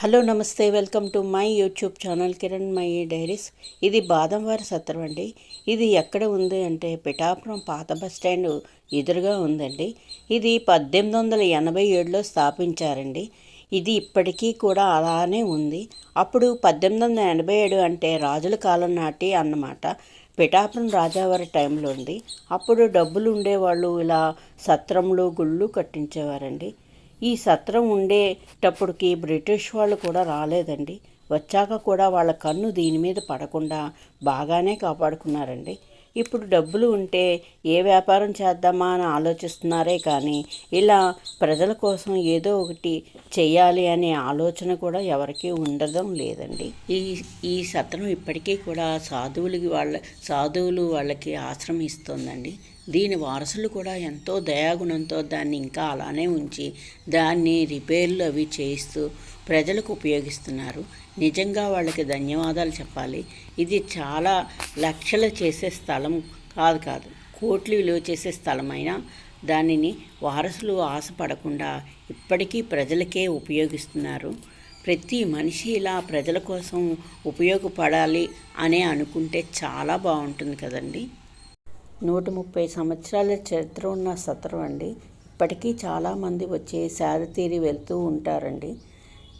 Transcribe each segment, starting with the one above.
Hello నమస్తే. Welcome to my YouTube channel Kiran my diaries. ఇది బాదంవారి సత్రం అండి. ఇది ఎక్కడ ఉంది అంటే పిఠాపురం పాత బస్ స్టాండ్ ఎదురుగా ఉందండి. ఇది పద్దెనిమిది వందల ఎనభై ఏడులో స్థాపించారండి. ఇది ఇప్పటికీ కూడా అలానే ఉంది. అప్పుడు పద్దెనిమిది వందల ఎనభై ఏడు అంటే రాజుల కాలం నాటి అన్నమాట. పిఠాపురం రాజావారి టైంలో ఉంది. అప్పుడు డబ్బులు ఉండేవాళ్ళు ఇలా సత్రంలో గుళ్ళు కట్టించేవారండి. ఈ సత్రం ఉండేటప్పటికి బ్రిటిష్ వాళ్ళు కూడా రాలేదండి. వచ్చాక కూడా వాళ్ళ కన్ను దీని మీద పడకుండా బాగానే కాపాడుకున్నారండి. ఇప్పుడు డబ్బులు ఉంటే ఏ వ్యాపారం చేద్దామా అని ఆలోచిస్తున్నారే కానీ ఇలా ప్రజల కోసం ఏదో ఒకటి చేయాలి అనే ఆలోచన కూడా ఎవరికీ ఉండడం లేదండి. ఈ ఈ సత్రం ఇప్పటికీ కూడా సాధువులకి వాళ్ళ సాధువులు వాళ్ళకి ఆశ్రమిస్తుందండి. దీని వారసులు కూడా ఎంతో దయాగుణంతో దాన్ని ఇంకా అలానే ఉంచి దాన్ని రిపేర్లు అవి చేయిస్తూ ప్రజలకు ఉపయోగిస్తున్నారు. నిజంగా వాళ్ళకి ధన్యవాదాలు చెప్పాలి. ఇది చాలా లక్షలు చేసే స్థలం కాదు కాదు కోట్లు విలువ చేసే స్థలమైనా దానిని వారసులు ఆశపడకుండా ఇప్పటికీ ప్రజలకే ఉపయోగిస్తున్నారు. ప్రతి మనిషి ఇలా ప్రజల కోసం ఉపయోగపడాలి అనే అనుకుంటే చాలా బాగుంటుంది కదండి. నూట ముప్పై సంవత్సరాల చరిత్ర ఉన్న సత్రం అండి. ఇప్పటికీ చాలామంది వచ్చి సేద తీరి వెళ్తూ ఉంటారండి.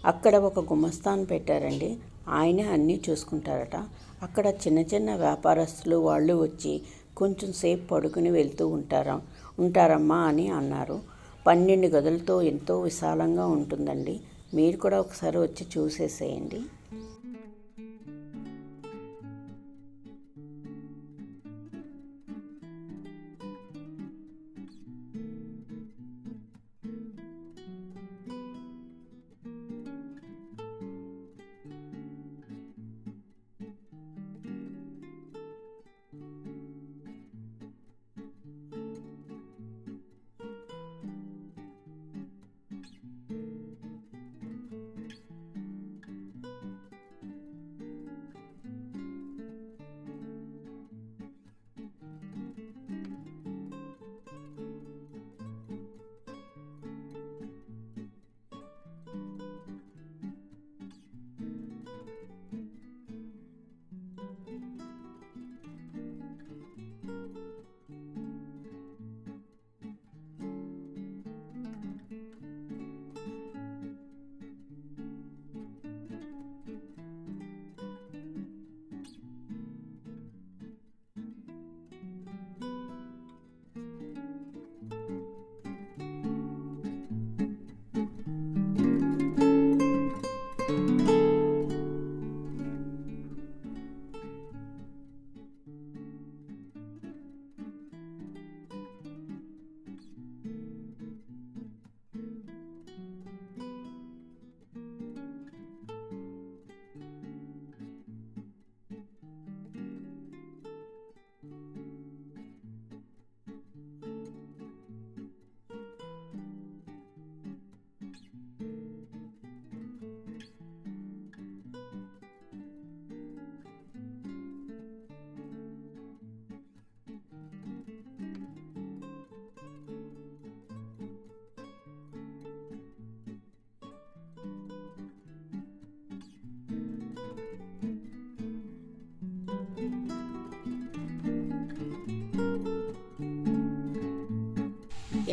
అక్కడ ఒక గుమస్తాన్ పెట్టారండి. ఆయనే అన్నీ చూసుకుంటారట. అక్కడ చిన్న చిన్న వ్యాపారస్తులు వాళ్ళు వచ్చి కొంచెం సేపు పడుకుని వెళ్తూ ఉంటారా ఉంటారమ్మా అని అన్నారు. పన్నెండు గదులతో ఎంతో విశాలంగా ఉంటుందండి. మీరు కూడా ఒకసారి వచ్చి చూసేసేయండి.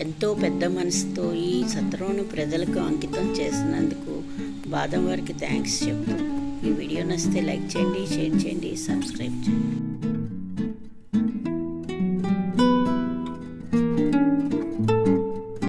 ఎంతో పెద్ద మనసుతో ఈ సత్రంను ప్రజలకు అంకితం చేసినందుకు బాదం వారికి థ్యాంక్స్ చెప్తూ ఈ వీడియో నచ్చితే లైక్ చేయండి షేర్ చేయండి సబ్స్క్రైబ్ చేయండి.